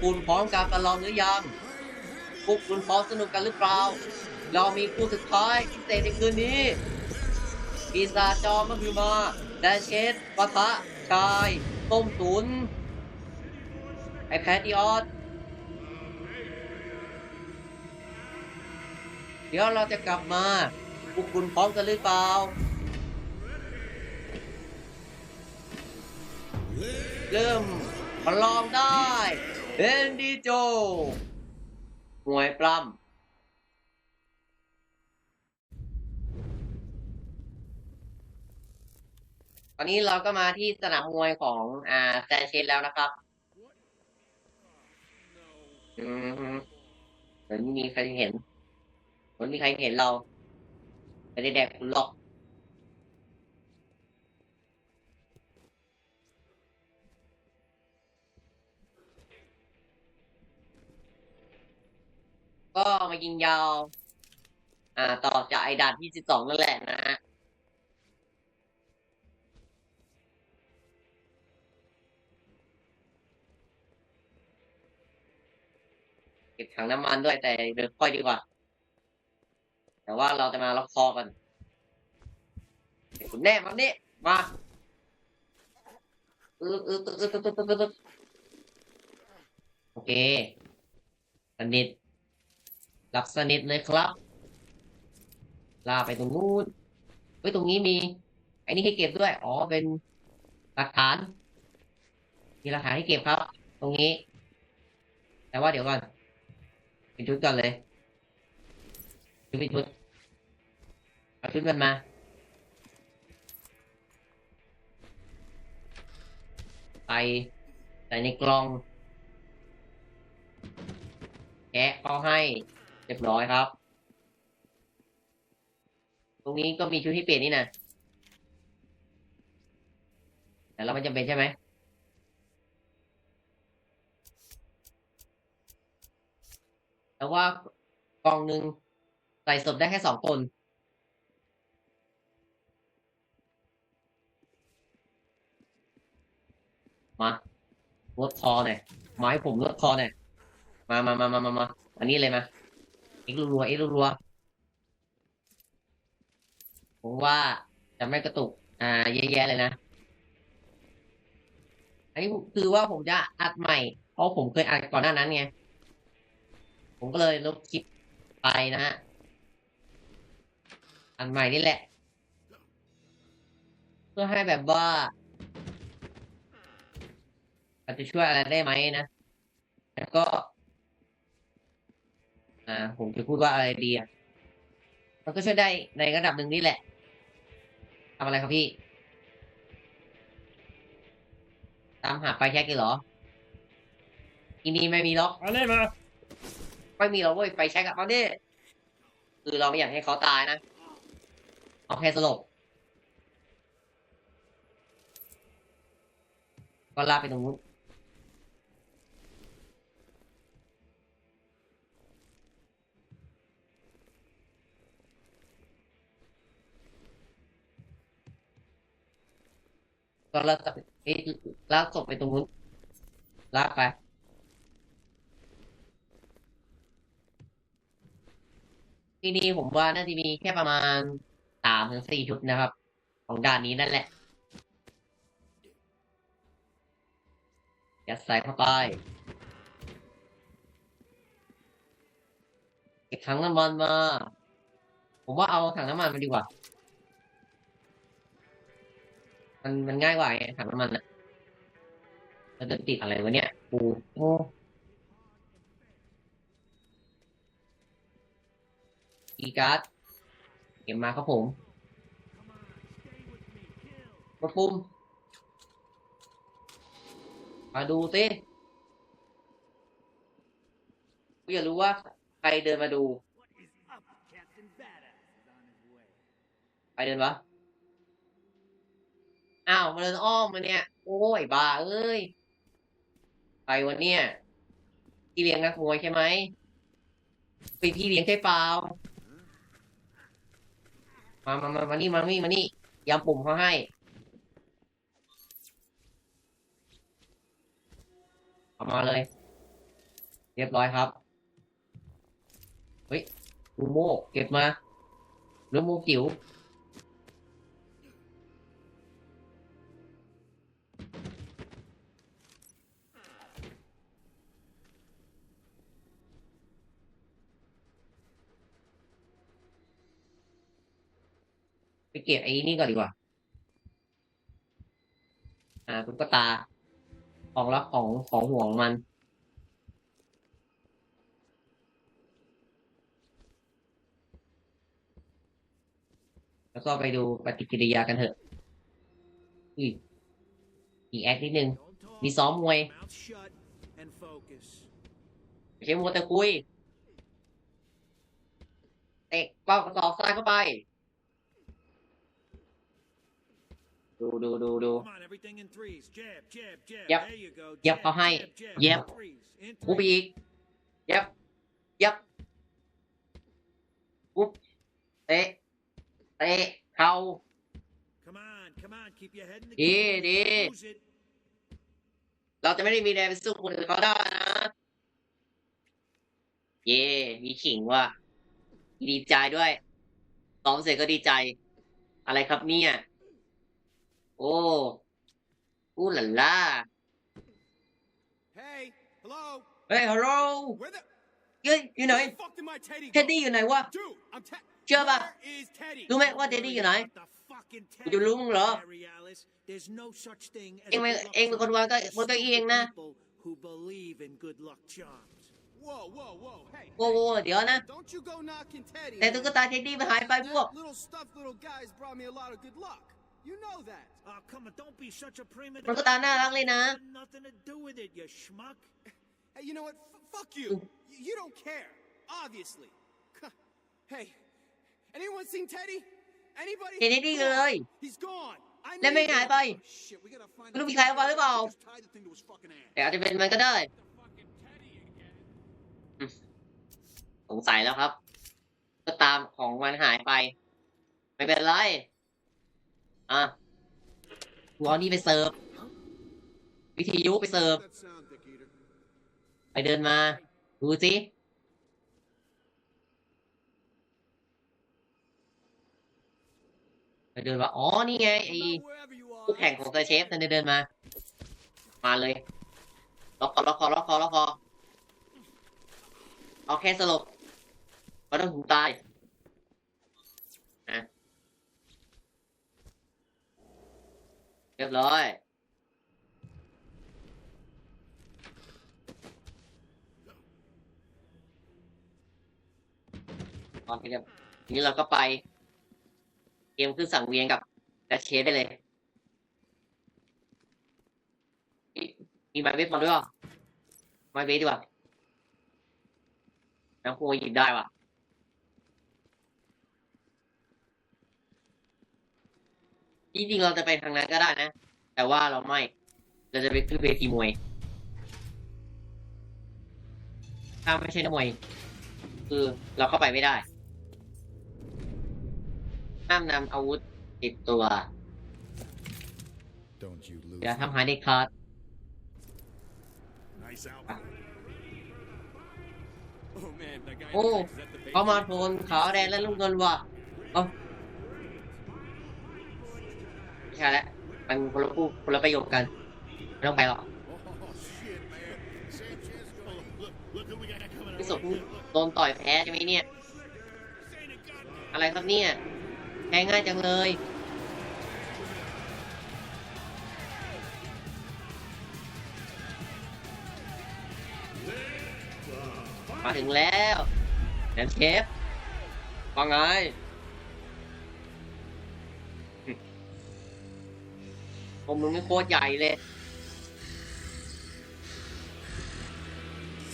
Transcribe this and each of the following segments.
คุณพร้อมการประลองหรือยัง พวกคุณพร้อมสนุกกันหรือเปล่า เรามีคู่สุดท้ายพิเศษในคืนนี้ปีศาจจอมก็คือมาแดนเชสปะทะชาย ต้มตุนไอแพดอีออสเดี๋ยวเราจะกลับมาพวกคุณพร้อมกันหรือเปล่า เริ่มประลองได้ เอ็นดีโจมวยปล้ำตอนนี้เราก็มาที่สนามมวยของอ่าแซนเชสแล้วนะครับ อืมเหมือนไม่มีใครเห็นเหมือนมีใครเห็นเราไม่ได้แดกคุณหรอก ก็มายิงยาว อ่า ต่อจากไอ้ด่านที่สิบสองนั่นแหละนะฮะเก็บถังน้ำมันด้วยแต่เดินค่อยดีกว่า แต่ว่าเราจะมาล็อกคอกันคุณแน่มานี่มาเออเออเออเออเออเออเออโอเคสนิท หลับสนิทเลยครับ ลาไปตรงนู้นเฮ้ยตรงนี้มี ไอ้นี่ให้เก็บด้วย อ๋อ เป็นหลักฐาน มีหลักฐานให้เก็บครับ ตรงนี้ แต่ว่าเดี๋ยวก่อน เป็นชุดก่อนเลยชุดเป็นชุดเอาชุดมันมาใส่ใส่ในกล่องแกะเขาให้ เรียบร้อยครับ ตรงนี้ก็มีชุดที่เปลี่ยนนี่นะแต่เราไม่จำเป็นใช่ไหมแต่ว่ากองหนึ่งใส่ศพได้แค่สองคนมาลดคอหน่อยไม้ผมลดคอหน่อยมามามามามามาอันนี้เลยมา อ็กรัวเอ็กรัวผมว่าจะไม่กระตุก อ่าแย่ๆเลยนะอันนี้คือว่าผมจะอัดใหม่ เพราะผมเคยอัดก่อนหน้านั้นไง ผมก็เลยลบคลิปไปนะฮะ อันใหม่นี่แหละ เพื่อให้แบบว่าอาจจะช่วยอะไรได้ไหมนะ แล้วก็ อ่าผมจะพูดว่าอะไรดีอะมันก็ช่วยได้ในระดับหนึ่งนี่แหละทำอะไรครับพี่ ตามหาไฟแช็กกันเหรอทีนี้ไม่มีล็อกมาเลยมาไม่มีเราเว้ยไฟแช็กอะตอนนี้คือเราไม่อยากให้เขาตายนะเอาแค่สลบก็ลากไปตรงนู้น ก็แลากกลับไอ้ยลากศพไปตรงนู้นลากไปที่นี่ผมว่าน่าจะมีแค่ประมาณสามถึงสี่ชุดนะครับ ของด่านนี้นั่นแหละยัดใส่เข้าไปเก็บถังน้ำมันมา ผมว่าเอาถังน้ำมันมาดีกว่า มันมันง่ายกว่าไงถังน้ำมันอะมันจะติดอะไรวะเนี่ยปูโอ้อีการ์ดเก็บมาครับผมมาปุ่มมาดูสิกูอยากรู้ว่าใครเดินมาดู ใครเดินวะ อ้าวมาเดินอ้อมมาเนี่ย โอ้ยบ้าเอ้ยใครวะเนี่ยพี่เลี้ยงนักมวยใช่ไหมเป็นพี่เลี้ยงใช่เปล่ามามามามานี่มานี่มานี่ยำปุ่มเขาให้เอามาเลย เรียบร้อยครับ เฮ้ยลูโมเก็บมาลูโมจิ๋ว ไปเก็บไอ้นี่ก่อนดีกว่า อ่าตุ๊กตา ของรักของของห่วงมันแล้วก็ไปดูปฏิกิริยากันเถอะอุ้ยอีกแอคนิดนึง มีซ้อมมวย Mouth shut and focus. ไม่ใช่มัวแต่คุย เตะเป้ากระสอบทรายเข้าไป ดูดูดูดู Come on, everything in threes. Jab, jab, jab. Yep. There you go. Yep, Jab, เขาให้ jab, jab. Yep. Threes. In ปุ๊บไป threes. อีกยับยับปุ๊บเตะ เตะ เข่า Come on, come on. Keep your head in the ดี game. ดี Lose it. เราจะไม่ได้มีแรงไปสู้คนอื่นเขาได้นะ เย่มีขิงว่ะดีใจด้วยซ้อมเสร็จก็ดีใจ อะไรครับเนี่ย Ồ. Ooh là la. Hey, hello. Hey, hello. Cái, cái này. Teddy cái này qua. Chưa bà. Tôi mẹ qua Teddy cái này. Tôi luôn rồi. Em em con qua cái con cái yên nè. Who believe in good luck charms. Whoa, whoa, whoa, hey. Whoa, whoa, whoa, điều nè. Don't you go knocking Teddy. Để tôi cứ ta Teddy và hai bài buộc. Little stuff little guys brought me a lot of good luck. You know that. Oh, come on, don't be such a prima มันก็ตาน่ารักเลยนะ Had Nothing to do with it, you schmuck. Hey, you know what? F- fuck you. Y- You don't care, obviously. hey, anyone seen Teddy? Anybody? เห็นเท็ดดี้ Come on. เลย He's gone. I แล้วไม่ need หาย him. ไป Shit, we gotta find ไม่รู้มีใครเอาไปหรือเปล่า Just tie the thing to his fucking ass. แต่อาจจะเป็นมันก็ได้สงสัยแล้วครับ ก็ตามของมันหายไป ไม่เป็นไร อะกูเอานี่ไปเสิร์ฟ วิทยุไปเสิร์ฟ That sound, Dick Eater. ไปเดินมา ดูสิไปเดินว่า อ๋อ นี่ไงไอ้ Come out wherever you are. คู่แข่งของเซอร์เชฟนั่นเดินมา มาเลย ล็อกคอล็อกคอล็อกคอล็อกคอเอาแค่สลบไม่ต้องถึงตายนะเรียบร้อย ตอนเรียบทีนี้เราก็ไป เกมขึ้นสั่งเวียนกับแดชเชฟได้เลย มีไม้เวทมาด้วยเหรอไม้เวทดีกว่าน้ำพุหยิบได้ว่ะ จริงๆเราจะไปทางนั้นก็ได้นะ แต่ว่าเราไม่ เราจะไปขึ้นเวทีมวย ถ้าไม่ใช่นักมวย คือเราเข้าไปไม่ได้ ห้ามนำอาวุธติดตัว Don't you lose. อย่าทำหายเด็ดขาด Nice out. Oh man, that guy. โอ้ is that the เขามา bait? โทนขาวแดงและลูกเงินว่ะเอาไม่ใช่แล้วมันคนละพูดคนละประโยคกันไม่ต้องไปหรอกพี่สุ way. โดนต่อยแพ้ใช่ไหมเนี่ย อะไรครับเนี่ยแพ้ง่ายจังเลยมาถึงแล้วแดนเชฟว่าไง ผมมึงไม่โคตรใหญ่เลย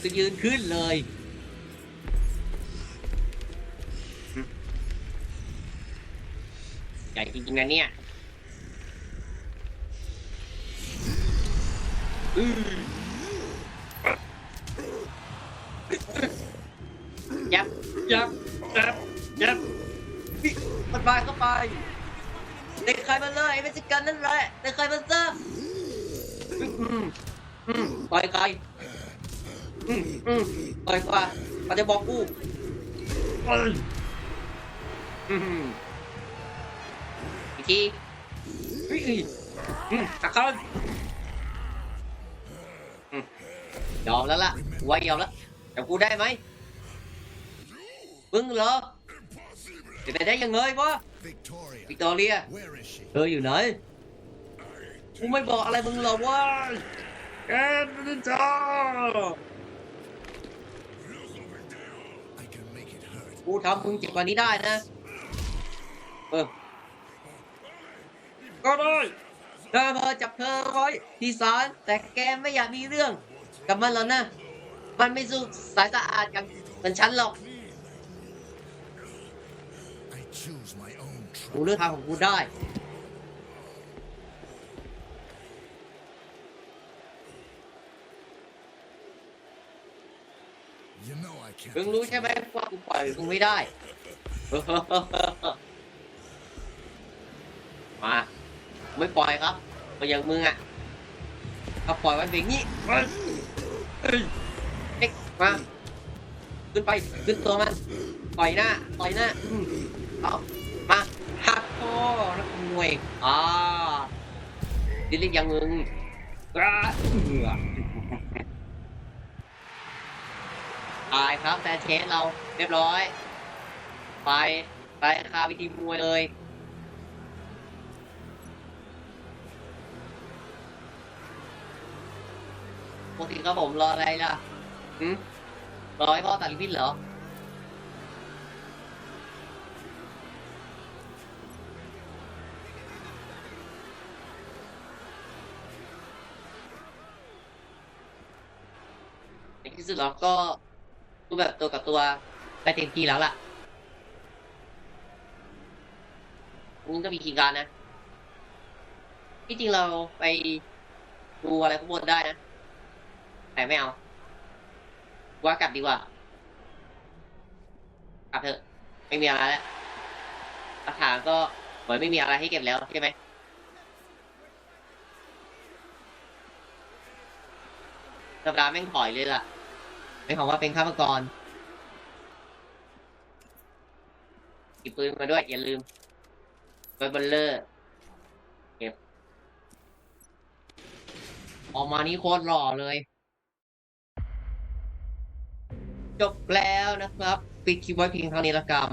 คือยืนขึ้นเลยใหญ่จริงๆนะเนี่ยอืยับยับยับยับมันมาเข้าไป เด็กใครมาเลยไม่ใช่กันนั่นแหละเด็กใครมาซะปล่อยใครอืมอืมต่อยกว่าเขาจะบอกกูอีกทีเฮ้ยอืมตักเขาอยอมแล้วล่ะกูว่ายอมแล้วแต่กูได้ไหมมึงเหรอ จะไปได้ยังไงวะ Victoria, วิกตอเรีย where is she? เธออยู่ไหนกูไม่บอกอะไรมึงหรอกว่าแกนินจา I can make it hurt. กูทำมึงเจ็บกว่านี้ได้นะ เออ ก็ได้เธอเพอจับเธอไว้ที่ศาลแต่แกไม่อยากมีเรื่อง กับมันหรอกนะ มันไม่สู้สายสะอาดกันเหมือนฉันหรอก กู trouble. เลือกทางของกูได้ You know I can't. มึงรู้ใช่ไหมว่ากูปล่อยมึงไม่ได้ มา ไม่ปล่อยครับมาอย่างมึงอะเอาปล่อยไว้แบบนี้เอ้ยเอ้ยเอ็กมา ขึ้นไป ขึ้นตัวมันต่อยหน้าต่อยหน้าอืม เอามาหักคอนักมวยอ่าดิลิกย่างมึงอ่าเอื้อตายครับแฟนเชสเราเรียบร้อย ไป ไปคาวิธีมวยเลยปกติครับผมรออะไรล่ะหืมรอให้พ่อตัดลิมิตเหรอ ที่สุดเราก็รูปแบบตัวกับตัวได้เต็มที่แล้วล่ะนี่ก็มีคีย์การดนะ ที่จริงเราไปดูอะไรข้างบนได้นะ แต่ไม่เอา ว่ากลับดีกว่า กลับเถอะ ไม่มีอะไรแล้วหลักฐานก็เหมือนไม่มีอะไรให้เก็บแล้วใช่ไหมสัปดาห์แม่งถอยเลยล่ะ ไม่ของว่าเป็นฆาตกรหยิบปืนมาด้วย อย่าลืมไว้บนเลอร์เก็บ ออกมานี่โคตรหล่อเลย จบแล้วนะครับปิดคลิปไว้เพียงเท่านี้ละกัน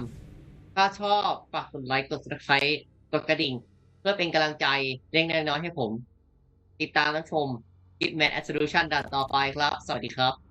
ถ้าชอบฝากกดไลค์กด subscribe กดกระดิ่ง เพื่อเป็นกำลังใจเล็กน้อยให้ผม ติดตามรับชมคลิป Mad Solution ดันต่อไปครับ สวัสดีครับ